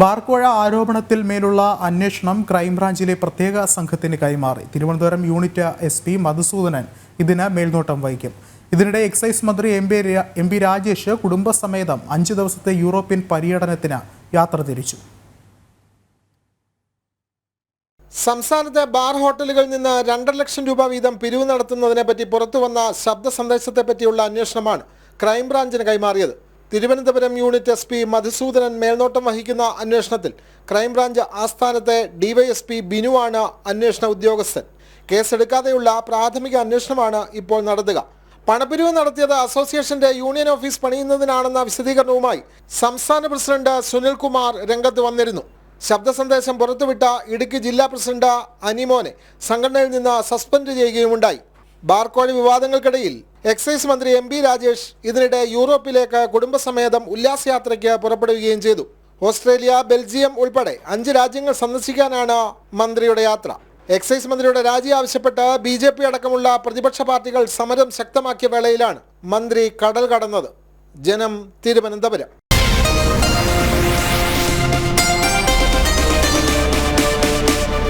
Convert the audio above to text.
ബാർക്കോഴ ആരോപണത്തിൽ മേലുള്ള അന്വേഷണം ക്രൈംബ്രാഞ്ചിലെ പ്രത്യേക സംഘത്തിന് കൈമാറി. Thiruvananthapuram unit S P Madhusoodanan ഇതിന് മേൽനോട്ടം വഹിക്കും. ഇതിനിടെ എക്സൈസ് മന്ത്രി M P M P Rajesh കുടുംബസമേതം അഞ്ച് ദിവസത്തെ യൂറോപ്യൻ പര്യടനത്തിന് യാത്ര തിരിച്ചു. സംസ്ഥാനത്തെ ബാർ ഹോട്ടലുകളിൽ നിന്ന് രണ്ടര ലക്ഷം രൂപ വീതം പിരിവ് നടത്തുന്നതിനെപ്പറ്റി പുറത്തുവന്ന പുറത്തു ശബ്ദ സന്ദേശത്തെപ്പറ്റിയുള്ള അന്വേഷണമാണ് ക്രൈംബ്രാഞ്ചിന് കൈമാറിയത്. Thiruvananthapuram unit S P Madhusoodanan മേൽനോട്ടം വഹിക്കുന്ന അന്വേഷണത്തിൽ ക്രൈംബ്രാഞ്ച് ആസ്ഥാനത്തെ ഡിവൈഎസ്പി ബിനുവാണ് അന്വേഷണ ഉദ്യോഗസ്ഥൻ. കേസെടുക്കാതെയുള്ള പ്രാഥമിക അന്വേഷണമാണ് ഇപ്പോൾ നടത്തുക. പണപ്പിരിവ് നടത്തിയത് അസോസിയേഷന്റെ യൂണിയൻ ഓഫീസ് പണിയുന്നതിനാണെന്ന വിശദീകരണവുമായി സംസ്ഥാന പ്രസിഡന്റ് സുനിൽകുമാർ രംഗത്ത് വന്നിരുന്നു. ശബ്ദ സന്ദേശം പുറത്തുവിട്ട ഇടുക്കി ജില്ലാ പ്രസിഡന്റ് അനിമോനെ സംഘടനയിൽ നിന്ന് സസ്പെൻഡ് ചെയ്യുകയുമുണ്ടായി. ബാർക്കോഴ വിവാദങ്ങൾക്കിടയിൽ എക്സൈസ് മന്ത്രി എം ബി രാജേഷ് ഇതിനിടെ യൂറോപ്പിലേക്ക് കുടുംബസമേതം ഉല്ലാസയാത്രയ്ക്ക് പുറപ്പെടുകയും ചെയ്തു. ഓസ്ട്രേലിയ ബെൽജിയം ഉൾപ്പെടെ അഞ്ച് രാജ്യങ്ങൾ സന്ദർശിക്കാനാണ് മന്ത്രിയുടെ യാത്ര. എക്സൈസ് മന്ത്രിയുടെ രാജി ആവശ്യപ്പെട്ട് ബി ജെ പി അടക്കമുള്ള പ്രതിപക്ഷ പാർട്ടികൾ സമരം ശക്തമാക്കിയ വേളയിലാണ് മന്ത്രി കടൽ കടന്നത്. ജനം തിരുവനന്തപുരം.